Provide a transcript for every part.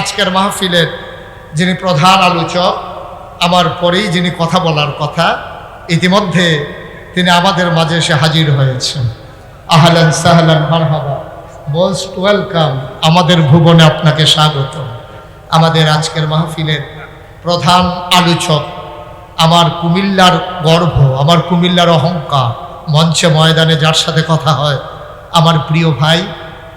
আজকের মাহফিলের যিনি প্রধান আলোচক, আমার পরেই যিনি কথা বলার কথা, ইতিমধ্যে তিনি আমাদের মাঝে এসে হাজির হয়েছেন। আহলান সাহলান মারহাবা। মোস্ট ওয়েলকাম আমাদের ভুবনে আপনাকে স্বাগত আমাদের আজকের মাহফিলের প্রধান আলোচক, আমার কুমিল্লার গর্ব, আমার কুমিল্লার অহংকার, মঞ্চে ময়দানে যার সাথে কথা হয়, আমার প্রিয় ভাই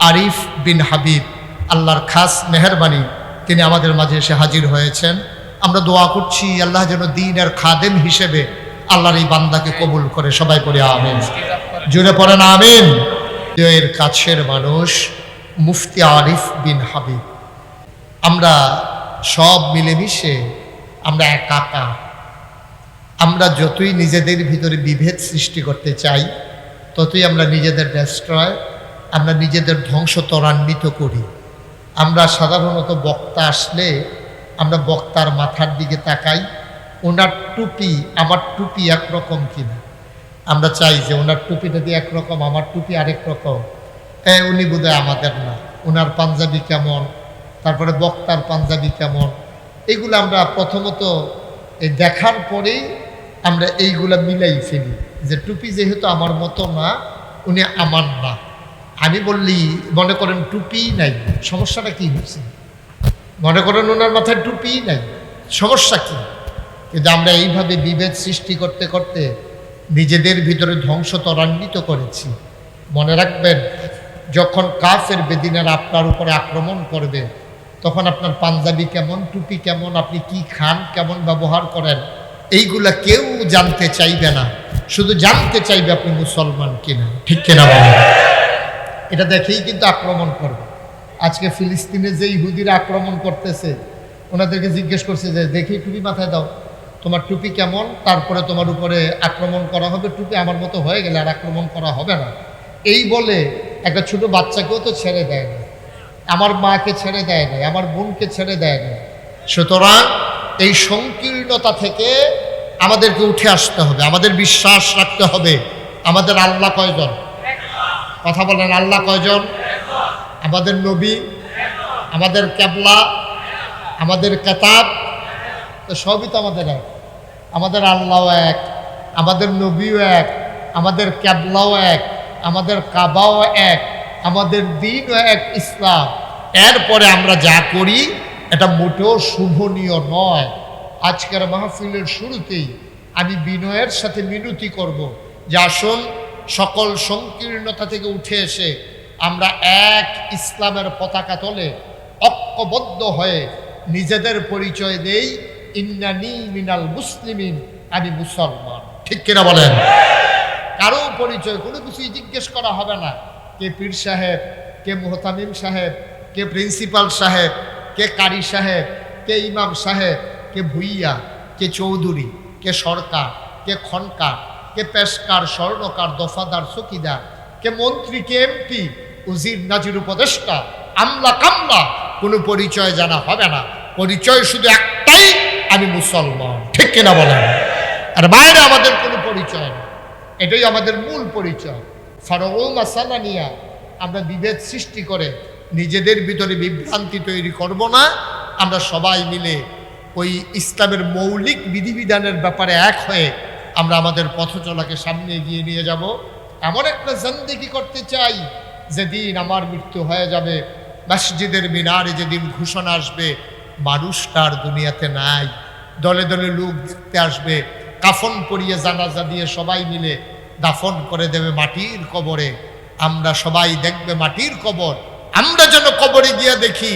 আরিফ বিন হাবিব। আল্লাহর খাস মেহরবানি তিনি আমাদের মাঝে এসে হাজির হয়েছেন। আমরা দোয়া করছি, আল্লাহ যেন দিনের খাদেম হিসেবে আল্লাহর এই বান্দাকে কবুল করে। সবাই করে আমিন। জুড়ে পড়েন আমিন। এর কাছের মানুষ মুফতি আরিফ বিন হাবিব। আমরা সব মিলেমিশে আমরা একাকার আমরা যতই নিজেদের ভিতরে বিভেদ সৃষ্টি করতে চাই, ততই আমরা নিজেদের ডেস্ট্রয় আমরা নিজেদের ধ্বংস ত্বরান্বিত করি। আমরা সাধারণত বক্তা আসলে আমরা বক্তার মাথার দিকে তাকাই, ওনার টুপি আমার টুপি একরকম কিনা? আমরা চাই যে ওনার টুপিটা দিয়ে একরকম, আমার টুপি আরেক রকম। হ্যাঁ উনি বোধহয় আমাদের না। ওনার পাঞ্জাবি কেমন? তারপরে বক্তার পাঞ্জাবি কেমন? এগুলো আমরা প্রথমত দেখার পরেই আমরা এইগুলা মিলাই ফেলি যে টুপি যেহেতু আমার মতো না, উনি আমার না। আমি বললি, মনে করেন টুপি নাই, সমস্যাটা কি হচ্ছে মনে করেন ওনার মাথায় টুপি নাই, সমস্যা কি? কিন্তু আমরা এইভাবে বিভেদ সৃষ্টি করতে করতে নিজেদের ভিতরে ধ্বংস ত্বরান্বিত করেছি। মনে রাখবেন, যখন কাফের বেদিনের আপনার উপরে আক্রমণ করবে, তখন আপনার পাঞ্জাবি কেমন, টুপি কেমন, আপনি কি খান, কেমন ব্যবহার করেন, এইগুলা কেউ জানতে চাইবে না। শুধু জানতে চাইবে আপনি মুসলমান কিনা। ঠিক কিনা বলেন? এটা দেখেই কিন্তু আক্রমণ করবে। আজকে ফিলিস্তিনে যে ইহুদিরা আক্রমণ করতেছে, ওনাদেরকে জিজ্ঞেস করছে যে, দেখি টুপি মাথায় দাও। তোমার টুপি কেমন? তারপরে তোমার উপরে আক্রমণ করা হবে। টুপি আমার মতো হয়ে গেলে আর আক্রমণ করা হবে না। এই বলে একটা ছোট বাচ্চাকেও তো ছেড়ে দেয় না। আমার মাকে ছেড়ে দেয় না, আমার বোনকে ছেড়ে দেয় না। সুতরাং এই সংকীর্ণতা থেকে আমাদেরকে উঠে আসতে হবে। আমাদের বিশ্বাস রাখতে হবে। আমাদের আল্লাহ কয়জন? কথা বলেন আল্লাহ কয়জন? আমাদের নবী, আমাদের ক্যাবলা, আমাদের কেতাব, তো সবই তো আমাদের এক। আমাদের আল্লাহ এক, আমাদের নবীও এক, আমাদের ক্যাবলাও এক, আমাদের কাবাও এক, আমাদের দিনও এক ইসলাম। এরপরে আমরা যা করি, এটা মোটেও শুভনীয় নয়। আজকের মাহফিলের শুরুতেই আমি বিনয়ের সাথে মিনতি করব যে আসুন সকল সংকীর্ণতা থেকে উঠে এসে আমরা এক ইসলামের পতাকা তোলে ঐক্যবদ্ধ হয়ে নিজেদের পরিচয় দেই ইন্নানি মিনাল মুসলিমিন, আমি মুসলমান। ঠিক কিনা বলেন? কারও পরিচয় কোনো কিছুই জিজ্ঞেস করা হবে না। কে পীর সাহেব, কে মোহতামিম সাহেব, কে প্রিন্সিপাল সাহেব, কে কারি সাহেব, কে ইমাম সাহেব, কে ভুইয়া, কে চৌধুরী, কে সরকার, কে খনকার কে পেশকার স্বর্ণকার দফাদার চকিদার কে মন্ত্রী, কে এমপি, উজির, নাজির উপদেষ্টা, আমলা কামলা কোনো পরিচয় জানা হবে না। পরিচয় শুধু একটাই, আমি মুসলমান। ঠিক কিনা বলেন? আর বাইরে আমাদের কোনো পরিচয় নেই এটাই আমাদের মূল পরিচয়। ফারৌমা সালানিয়া, আমরা বিভেদ সৃষ্টি করে নিজেদের ভিতরে বিভ্রান্তি তৈরি করব না। আমরা সবাই মিলে ওই ইসলামের মৌলিক বিধিবিধানের ব্যাপারে এক হয়ে আমরা আমাদের পথ চলাকে সামনে এগিয়ে নিয়ে যাব। এমন একটা জিন্দিগি করতে চাই, যেদিন আমার মৃত্যু হয়ে যাবে। মসজিদের মিনারে যেদিন ঘোষণা আসবে মানুষটার দুনিয়াতে নাই। দলে দলে লোক দেখতে আসবে, কাফন পরিয়ে জানাজা দিয়ে সবাই মিলে দাফন করে দেবে মাটির কবরে। আমরা সবাই দেখবে মাটির কবর। আমরা যেন কবরে গিয়ে দেখি,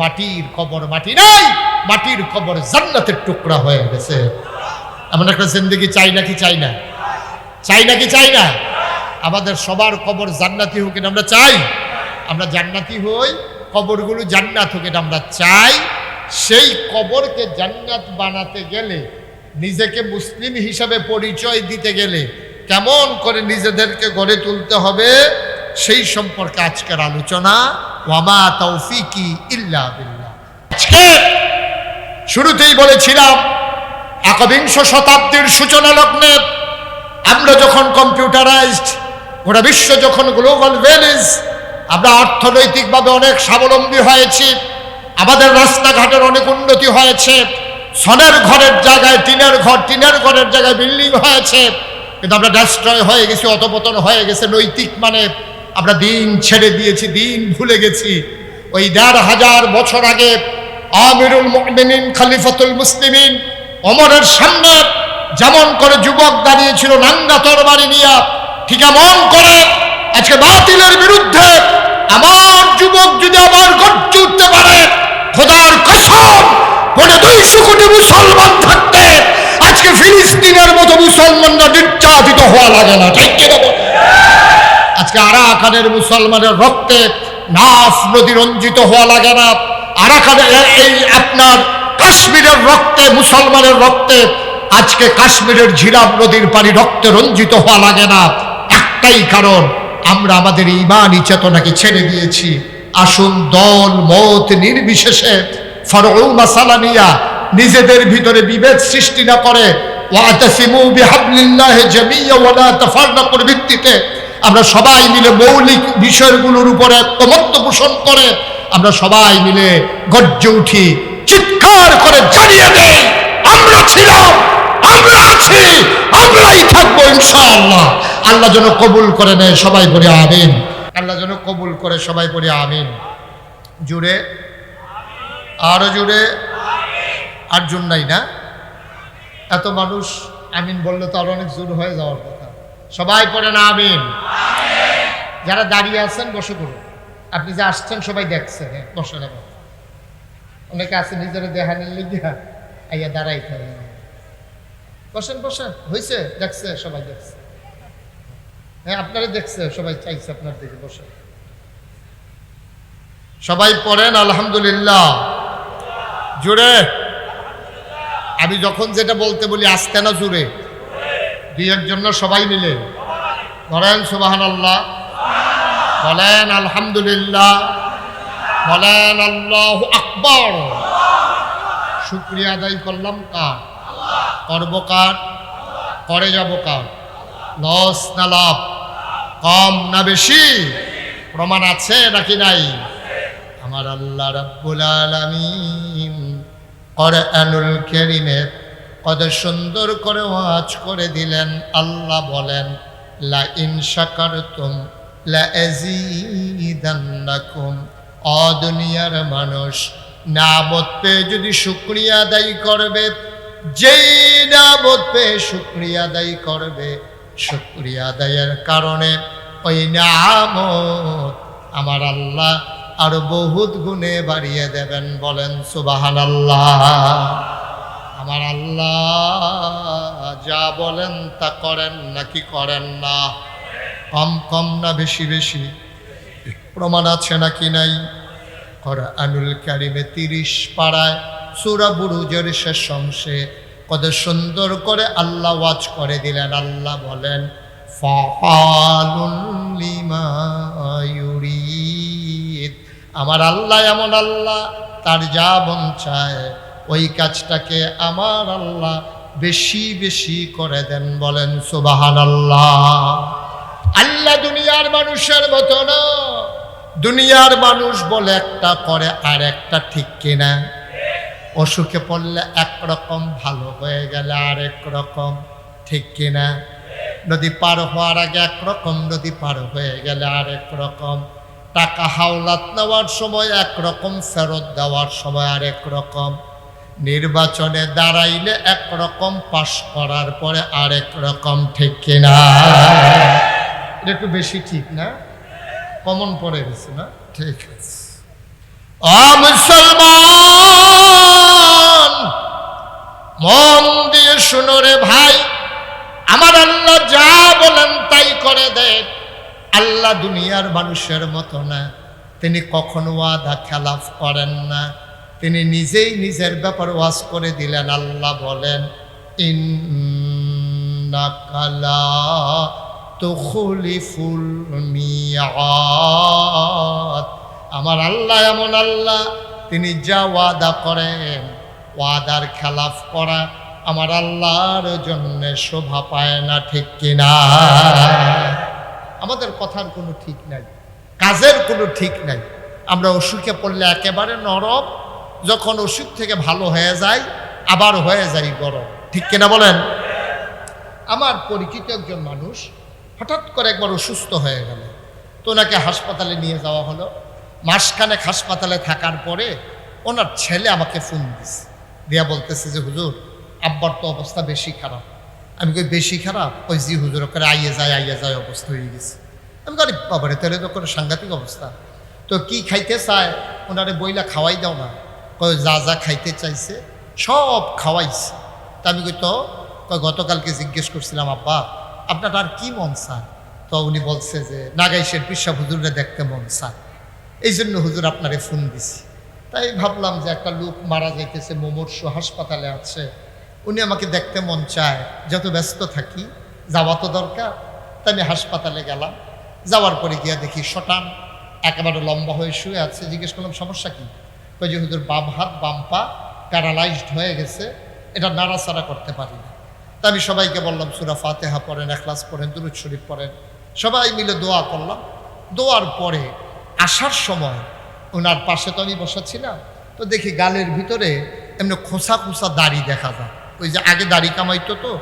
মাটির কবর মাটি নাই, মাটির কবর জান্নাতের টুকরা হয়ে গেছে। এমন একটা জিন্দগি চাই নাকি চাই না? চাই নাকি চাই না? আমাদের সবার কবর জান্নাতি হোক এটা আমরা চাই। আমরা জান্নাতি হই, কবরগুলো জান্নাত হোক এটা আমরা চাই। সেই কবরকে জান্নাত বানাতে গেলে, নিজেকে মুসলিম হিসাবে পরিচয় দিতে গেলে কেমন করে নিজেদেরকে গড়ে তুলতে হবে, সেই সম্পর্কে আজকের আলোচনা। ওয়ামা তৌফিকি ইল্লা বিল্লাহ। আজকে শুরুতেই বলেছিলাম একবিংশ শতাব্দীর সূচনা লগ্নে আমরা যখন কম্পিউটারাইজড, গোটা বিশ্ব যখন গ্লোবাল ভ্যালিজ, আমরা অর্থনৈতিকভাবে অনেক স্বাবলম্বী হয়েছি, আমাদের রাস্তাঘাটের অনেক উন্নতি হয়েছে, সনের ঘরের জায়গায় টিনের ঘর, টিনের ঘরের জায়গায় বিল্ডিং হয়েছে, কিন্তু আমরা ডাস্ট্রয় হয়ে গেছি অতপতন হয়ে গেছে নৈতিক মানে। আমরা দিন ছেড়ে দিয়েছি, দিন ভুলে গেছি। ওই দেড় হাজার বছর আগে আমিরুল মুমিনিন, খালিফাতুল মুসলিমিন অমরের সামনে যেমন করে যুবক দাঁড়িয়েছিল নাঙ্গা তরবারি নিয়া, ঠিক এমন করে আজকে বাতিলের বিরুদ্ধে আমার যুবক যদি আবার গর্জে উঠতে পারে, খোদার কসম পনে দুইশো কোটি মুসলমান থাকতে আজকে ফিলিস্তিনের মতো মুসলমানরা নির্যাতিত হওয়া লাগে না, ঠিক বলেন? আজকে আরাকানের মুসলমানের রক্তে নাফ নদী রঞ্জিত হওয়া লাগে না আরাকানের এই আপনার কাশ্মীরের রক্তে, মুসলমানের রক্তে, আজকে কাশ্মীরের ঝিরাব নদীর পানি রক্তে রঞ্জিত হওয়া লাগে না। একটাই কারণ, আমরা আমাদের ইমানি চেতনাকে ছেড়ে দিয়েছি। আসুন দল, মত নির্বিশেষে ফরউমা সালানিয়া নিজেদের ভিতরে বিভেদ সৃষ্টি না করে ভিত্তিতে আমরা সবাই মিলে মৌলিক বিষয়গুলোর উপরে ঐকমত্য পোষণ করে, আমরা সবাই মিলে গর্জে উঠি চিৎকার করে জানিয়ে দেই আমরা ছিলাম আমরা আছি, আমরাই থাকব ইনশাআল্লাহ। আল্লাহ যেন কবুল করে নেয়, সবাই বলে আমিন। আল্লাহ যেন কবুল করে, সবাই বলে আমিন। জুড়ে? আরও জুড়ে? আর নাই না? এত মানুষ, আমিন বললে তো আরও অনেক জোর হয়ে যাওয়ার কথা। সবাই পড়ে না আমিন। যারা দাঁড়িয়ে আছেন, বসে পড়ুন। আপনি যে আসছেন, সবাই দেখছে হ্যাঁ বসে নেব অনেকে আছে নিজের দেহানের লিগিয়া আইয়া দাঁড়াই থাকে বসেন বসেন। হয়েছে দেখছে, সবাই দেখছে। হ্যাঁ আপনারা দেখছে, সবাই চাইছে আপনার দিকে বসে সবাই পড়েন, আলহামদুলিল্লাহ। জুড়ে। আমি যখন যেটা বলতে বলি আসতে না জুড়ে? দুই একজন সবাই মিলে। বলেন সুবাহান আল্লাহ বলেন, আলহামদুলিল্লাহ। বলেন আল্লাহ আকবর। শুক্রিয়া আদায় করলাম কার? করব কার? করে যাব কার? লস না লাভ? কম না বেশি? প্রমাণ আছে নাকি নাই? আমার আল্লাহ রাব্বুল আলামিন কোরআনুল কারীমে কত সুন্দর করে ওয়াজ করে দিলেন। আল্লাহ বলেন, লা ইন শাকারতুম লা আযীদান্নাকুম অ দুনিয়ার মানুষ। নামত পেয়ে যদি শুক্রিয়া আদায় করবে, যেই নামত পেয়ে শুক্রিয়া আদায় করবে, শুক্রিয়া আদায়ের কারণে ওই নামত আমার আল্লাহ আরও বহুত গুণে বাড়িয়ে দেবেন বলেন সুবাহান আল্লাহ আমার আল্লাহ যা বলেন তা করেন নাকি করেন না? কম কম না, বেশি বেশি। প্রমাণ আছে নাকি নাই? আনুল কারিমে তিরিশ পাড়ায় সুরা বুরুজের শেষ অংশে কত সুন্দর করে আল্লাহ ওয়াজ করে দিলেন। আল্লাহ বলেন আমার আল্লাহ এমন আল্লাহ, তার যা মন চায়, ওই কাজটাকে আমার আল্লাহ বেশি বেশি করে দেন বলেন সুবাহান আল্লাহ আল্লাহ দুনিয়ার মানুষের মতো না। দুনিয়ার মানুষ বলে একটা করে, আর একটা ঠিক কিনা? অসুখে পড়লে একরকম ভালো হয়ে গেলে আরেক রকম, ঠিক কিনা? নদী পার হওয়ার আগে একরকম নদী পার হয়ে গেলে আরেক রকম। টাকা হাওলাত নেওয়ার সময় একরকম ফেরত দেওয়ার সময় আরেক রকম। নির্বাচনে দাঁড়াইলে একরকম পাশ করার পরে আরেক রকম, ঠিক কিনা? এটা একটু বেশি ঠিক না? কমন পড়ে গেছে, না? ঠিক আছে। মুসলমান, মন দিয়ে শুনো রে ভাই, আমার আল্লাহ যা বলেন তাই করে দেন আল্লাহ দুনিয়ার মানুষের মতো না। তিনি কখনো আধা খেলাফ করেন না। তিনি নিজেই নিজের ব্যাপার ওয়াজ করে দিলেন, আল্লাহ বলেন ইন্নাকালা তুখলিফুল মিয়াদ আমার আল্লাহ এমন আল্লাহ, তিনি যা ওয়াদা করেন, ওয়াদার খেলাফ করা আমার আল্লাহর জন্য শোভা পায় না, ঠিক কিনা? আমাদের কথার কোনো ঠিক নাই, কাজের কোনো ঠিক নাই। আমরা অসুখে পড়লে একেবারে নরম, যখন অসুখ থেকে ভালো হয়ে যায়, আবার হয়ে যায় গরম, ঠিক কিনা বলেন? আমার পরিচিত একজন মানুষ হঠাৎ করে একবার অসুস্থ হয়ে গেল। তো ওনাকে হাসপাতালে নিয়ে যাওয়া হলো। মাসখানেক হাসপাতালে থাকার পরে ওনার ছেলে আমাকে ফোন দিছে। দিয়া বলতেছে যে, হুজুর, আব্বার তো অবস্থা বেশি খারাপ। আমি কই, বেশি খারাপ? ওই জি হুজুর করে আইয়ে যায় আইয়ে যায়, অবস্থা হয়ে গেছে। আমি করি বাবারে, তাহলে তো করে সাংঘাতিক অবস্থা। তো কি খাইতে চায়? ওনারে বইলা খাওয়াই দাও না। কয় যা যা খাইতে চাইছে, সব খাওয়াইছে। তা আমি কই, তো? গতকালকে জিজ্ঞেস করছিলাম, আব্বা আপনার আর কি মন চায় তো উনি বলছে যে, নাগাইশের পিসা হুজুরে দেখতে মন চায় এই জন্য হুজুর আপনারে ফোন দিছি। তাই ভাবলাম যে একটা লোক মারা যাইতেছে, মোমর্ষ হাসপাতালে আছে। উনি আমাকে দেখতে মন চায়, যত ব্যস্ত থাকি, যাওয়া তো দরকার। তাই আমি হাসপাতালে গেলাম। যাওয়ার পরে গিয়া দেখি শটান একেবারে লম্বা হয়ে শুয়ে আছে। জিজ্ঞেস করলাম, সমস্যা কি? যে, হুজুর, বাম হাত, বাম পা প্যারালাইজড হয়ে গেছে। এটা নাড়াচাড়া করতে পারি না। তা আমি সবাইকে বললাম, সুরা ফাতেহা পড়েন, এখলাস পড়েন, দুরুদ শরীফ পড়েন। সবাই মিলে দোয়া করলাম। দোয়ার পরে আসার সময় ওনার পাশে তো আমি বসাছিলাম, তো দেখি গালের ভিতরে এমনি খোসা খোসা দাড়ি দেখা যায়। ওই যে আগে দাড়ি কামাইতো তো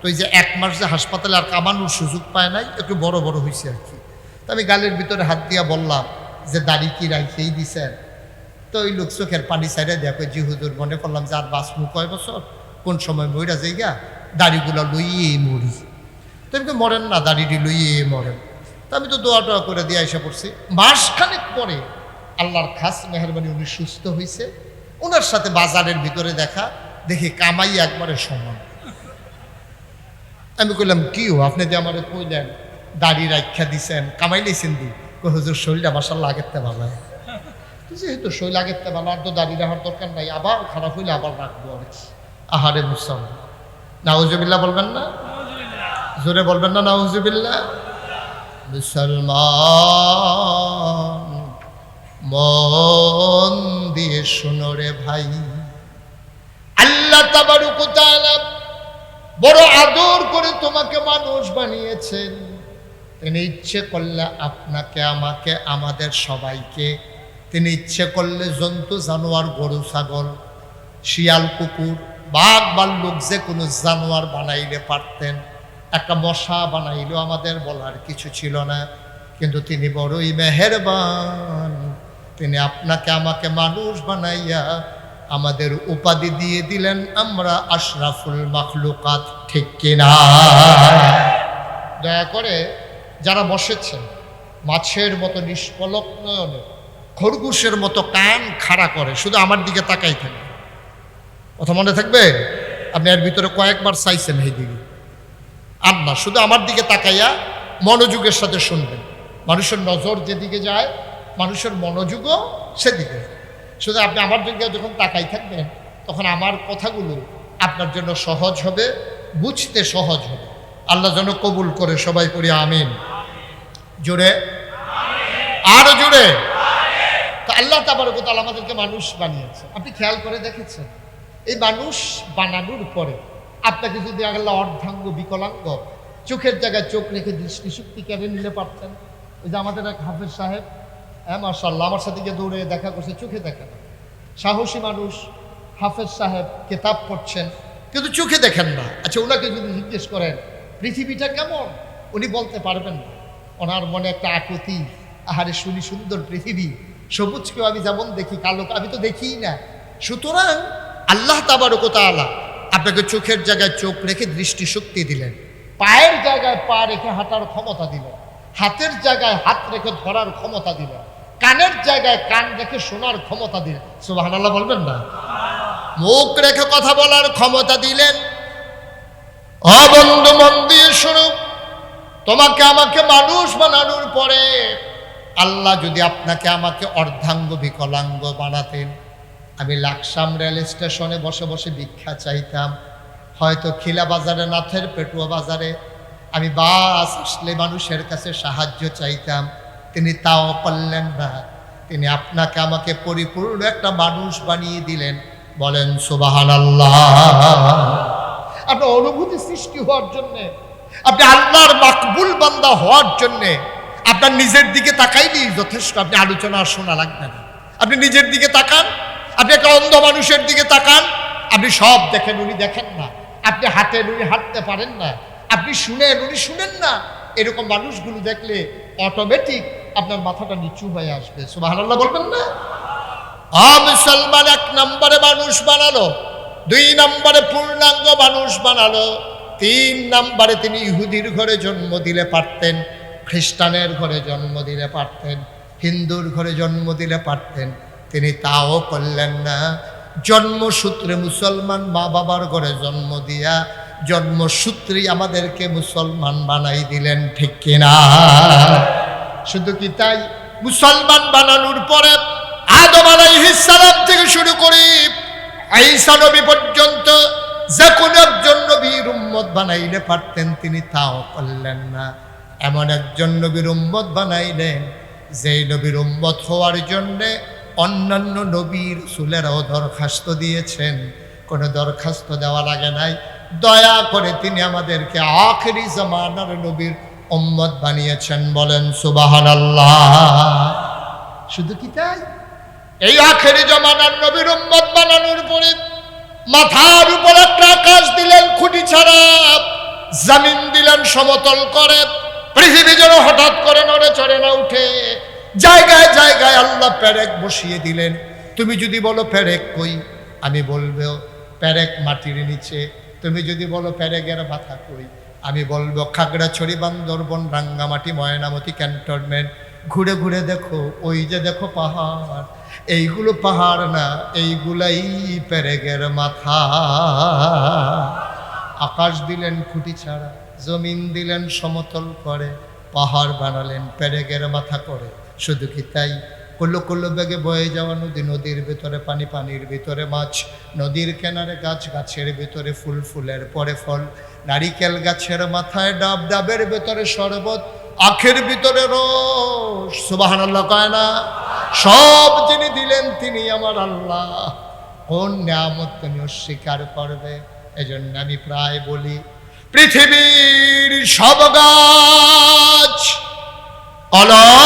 তো ওই যে এক মাস যে হাসপাতালে আর কামানোর সুযোগ পায় নাই, একটু বড় বড় হয়েছে আর কি। তো আমি গালের ভিতরে হাত দিয়া বললাম যে, দাড়ি কি রাখেই দিছেন? তো ওই লোক চোখের পানি সাইডে দেখো, জি হুজুর, মনে করলাম যে আর বাঁচবো কয় বছর? কোন সময় মইরা যাইগা দাড়িগুলো লইয়ে মরি। তো আমি মরেন না, দাড়িটি লইয়ে মরেন। তো আমি তো দোয়া টোয়া করে দিয়ে এসে পড়ছি। মাসখানেক পরে আল্লাহর খাস মেহরবানি উনি সুস্থ হয়েছে ওনার সাথে বাজারের ভিতরে দেখা, দেখি কামাই একবারে সমান। আমি কইলাম, কি হো, আপনি যে আমার কইলেন, দাড়ি রাখা দিছেন, কামাই লাইছেন দি? হুজুর, শরীরটা আগেরতে ভালো তো যেহেতু শরীর আগেরতে ভালো, আর তো দাড়ি রাখার দরকার নাই, আবার খারাপ হইলে আবার রাখব আর কি আহারে মুসলমান। নাউজুবিল্লাহ বলবেন না? জোরে বলবেন না নাউজুবিল্লাহ? মুসলমান, মন দিয়ে শুনো রে ভাই। আল্লাহ তাবারুক ওয়া তাআলা বড় আদর করে তোমাকে মানুষ বানিয়েছেন। তিনি ইচ্ছে করলে আপনাকে, আমাকে, আমাদের সবাইকে। তিনি ইচ্ছে করলে জন্তু, জানোয়ার, গরু, ছাগল, শিয়াল, কুকুর বাঘ ভাল্লুক যে কোনো জানোয়ার বানাইলে পারতেন, একটা মশা বানাইলেও আমাদের বলার কিছু ছিল না। কিন্তু তিনি বড়ই মেহেরবান। তিনি আপনাকে, আমাকে মানুষ বানাইয়া আমাদের উপাধি দিয়ে দিলেন। আমরা আশরাফুল মাখলুকাত, ঠিক কিনা? দয়া করে যারা বসেছেন, মাছের মতো নিষ্পলক নয়নে খরগোশের মতো কান খাড়া করে, শুধু আমার দিকে তাকাই থাকে কথা মনে থাকবে? আপনি এর ভিতরে কয়েকবার চাইছেন দিকে। আর না শুধু আমার দিকে তাকাইয়া মনোযোগের সাথে শুনবেন। মানুষের নজর যেদিকে যায়, মানুষের মনোযোগও সেদিকে। শুধু আপনি আমার দিকে যখন তাকাই থাকবেন, তখন আমার কথাগুলো আপনার জন্য সহজ হবে, বুঝতে সহজ হবে। আল্লাহ যেন কবুল করে সবাই করি আমিন। জোরে? আরও জোরে? আল্লাহ তাবারকতাল আমাদেরকে মানুষ বানিয়েছে। আপনি খেয়াল করে দেখেছেন? এই মানুষ বানানোর পরে আপনাকে যদি আল্লাহ অর্ধাঙ্গ বিকলাঙ্গ, চোখের জায়গায় চোখ রেখে দৃষ্টিশক্তি কেড়ে নিলে পারতেন? ওই যে আমাদের এক হাফেজ সাহেব হ্যাঁ মার্শাল্লাহ আমার সাথে গিয়ে দৌড়ে দেখা করছে, চোখে দেখে না। সাহসী মানুষ, হাফেজ সাহেব কেতাব পড়ছেন, কিন্তু চোখে দেখেন না। আচ্ছা ওনাকে যদি জিজ্ঞেস করেন, পৃথিবীটা কেমন? উনি বলতে পারবেন না। ওনার মনে একটা আকুতি, আহারে, শুনি সুন্দর পৃথিবী সবুজকেও আমি যেমন দেখি, কালো আমি তো দেখিই না। সুতরাং আল্লাহ তাবারকতালা আপনাকে চোখের জায়গায় চোখ রেখে দৃষ্টিশক্তি দিলেন। পায়ের জায়গায় পা রেখে হাঁটার ক্ষমতা দিলেন। হাতের জায়গায় হাত রেখে ধরার ক্ষমতা দিলেন। কানের জায়গায় কান রেখে শোনার ক্ষমতা দিলেন। সুবাহ বলবেন না? মুখ রেখে কথা বলার ক্ষমতা দিলেন। অবন্ধু মন দিয়ে শুনুক তোমাকে আমাকে মানুষ বানানোর পরে আল্লাহ যদি আপনাকে আমাকে অর্ধাঙ্গ বিকলাঙ্গ বানাতেন আমি লাকসাম রেল স্টেশনে বসে বসে ভিক্ষা চাইতাম। হয়তো খিলা বাজারে, নাথের পেটুয়া বাজারে আমি বাস আসলে মানুষের কাছে সাহায্য চাইতাম। তিনি তাও করলেন না। তিনি আপনাকে আমাকে পরিপূর্ণ একটা মানুষ বানিয়ে দিলেন। বলেন সুবাহান আল্লাহ আপনার অনুভূতি সৃষ্টি হওয়ার জন্যে, আপনি আল্লাহর মাকবুল বান্দা হওয়ার জন্যে আপনার নিজের দিকে তাকাইলেই যথেষ্ট। আপনি আলোচনা শোনা লাগবে না। আপনি নিজের দিকে তাকান আপনি একটা অন্ধ মানুষের দিকে তাকান, আপনি সব দেখেন, উনি দেখেন না। আপনি হাঁটেন, উনি হাঁটতে পারেন না। আপনি শুনেন, উনি শুনেন না। এরকম মানুষগুলো দেখলে অটোমেটিক আপনার মাথাটা নিচু হয়ে আসবে। সুবাহ বলবেন না? মুসলমান এক নম্বরে মানুষ বানালো, দুই নম্বরে পূর্ণাঙ্গ মানুষ বানালো, তিন নম্বরে তিনি ইহুদির ঘরে জন্ম দিলে পারতেন, খ্রিস্টানের ঘরে জন্ম দিলে পারতেন, হিন্দুর ঘরে জন্ম দিলে পারতেন। তিনি তাও করলেন না। জন্মসূত্রে মুসলমান মা বাবার ঘরে জন্ম দিয়া জন্মসূত্রেই আমাদেরকে মুসলমান বানাই দিলেন, ঠিক কিনা? শুধু কি তাই? মুসলমান বানানোর পরে আদম আলাইহিস সালাম থেকে শুরু করি ঈসা নবী পর্যন্ত যে কোনো একজন নবীর উম্মত বানাইলে পারতেন, তিনি তাও করলেন না। এমন একজন নবীর উম্মত বানাইলেন, যেই নবীর উম্মত হওয়ার জন্যে অন্যান্য নবীর সুলেরাও দরখাস্ত দিয়েছেন। কোনো দরখাস্ত দেওয়া লাগে নাই। দয়া করে তিনি আমাদেরকে আখেরি জামানার নবীর উম্মত বানিয়েছেন বলেন সুবাহান শুধু কি তাই? এই আখেরি জমানার নবীর উম্মত বানানোর পরে মাথার উপর একটা আকাশ দিলেন, খুঁটি ছাড়া। জামিন দিলেন, সমতল করে। পৃথিবী যেন হঠাৎ করে নড়ে চড়ে না উঠে। জায়গায় জায়গায় আল্লাহ প্যারেক বসিয়ে দিলেন। তুমি যদি বলো প্যারেক কই? আমি বলব প্যারেক মাটির নিচে। তুমি যদি বলো প্যারেকের মাথা কই? আমি বলব, খাগড়াছড়ি, বান্দরবন, রাঙ্গামাটি, ময়নামতি, ক্যান্টনমেন্ট। ঘুরে ঘুরে দেখো, ওই যে দেখো পাহাড়। এইগুলো পাহাড় না, এইগুলাই প্যারেগের মাথা। আকাশ দিলেন খুঁটি ছাড়া, জমিন দিলেন সমতল করে, পাহাড় বানালেন প্যারেগের মাথা করে। শুধু কি তাই? কল্লো কল্লো বেগে বয়ে যাওয়া নদী, নদীর ভিতরে পানি, পানির ভিতরে মাছ, নদীর কেনারে গাছ, গাছের ভিতরে ফুল, ফুলের পরে ফল, নারিকেল গাছের মাথায় ডাব, ডাবের ভেতরে শরবত, আখের ভিতরে রস। সুবাহান আল্লাহ কয় না? সব যিনি দিলেন তিনি আমার আল্লাহ। কোন নিয়ামত তুমি অস্বীকার করবে? এজন্য আমি প্রায় বলি, পৃথিবীর সব গাছ কলম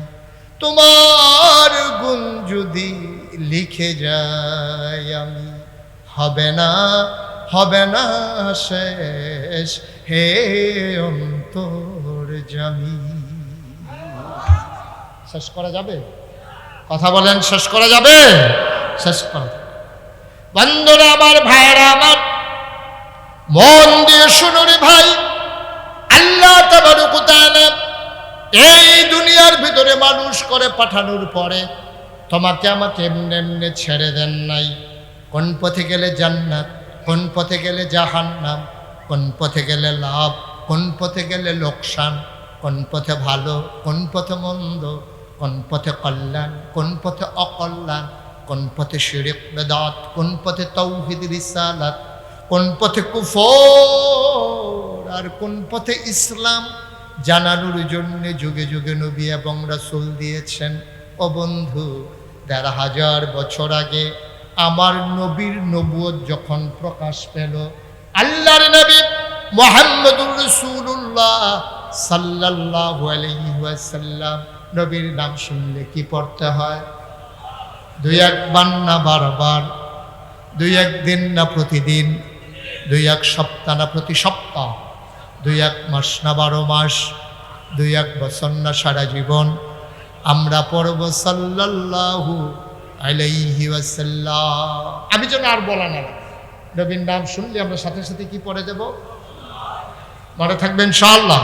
তোমার গুণ যদি লিখে যাই আমি, হবে না হবে না শেষ, হে অন্তর জামি। শেষ করা যাবে? কথা বলেন, শেষ করা যাবে? শেষ করা। বন্ধুরা আমার ভাইয়েরা আমার, মন দিয়ে শুনুন ভাই। আল্লাহ এই দুনিয়ার ভিতরে মানুষ করে পাঠানোর পরে তোমাকে আমাকে এমনি এমনি ছেড়ে দেন নাই কোন পথে গেলে জান্নাত কোন পথে গেলে জাহান্নাম কোন পথে গেলে লাভ কোন পথে গেলে লোকসান কোন পথে ভালো কোন পথে মন্দ কোন পথে কল্যাণ কোন পথে অকল্যাণ কোন পথে শিরিক বেদাত কোন পথে তৌহিদ রিসালাত কোন পথে কুফর আর কোন পথে ইসলাম জানানোর জন্য যুগে যুগে নবী এবং রাসূল দিয়েছেন। ও বন্ধু, দেড় হাজার বছর আগে আমার নবীর নবুয়ত যখন প্রকাশ পেল, আল্লাহর নবী মোহাম্মদুর রসুল্লাহ সাল্লাল্লাহু আলাইহি ওয়াসাল্লাম, নবীর নাম শুনলে কি পড়তে হয়? দুই একবার না বারবার? দুই একদিন না প্রতিদিন? দুই এক সপ্তাহ না প্রতি সপ্তাহ? দুই এক মাস না বারো মাস, দুই এক বছর না সারা জীবন। আমরা পড়ব সাল্লাহু আলাইহি আমি যেন আর বলা না। নবীর নাম শুনলে আমরা সাথে সাথে কি পড়ে দেব মনে থাকবেন ইনশাআল্লাহ।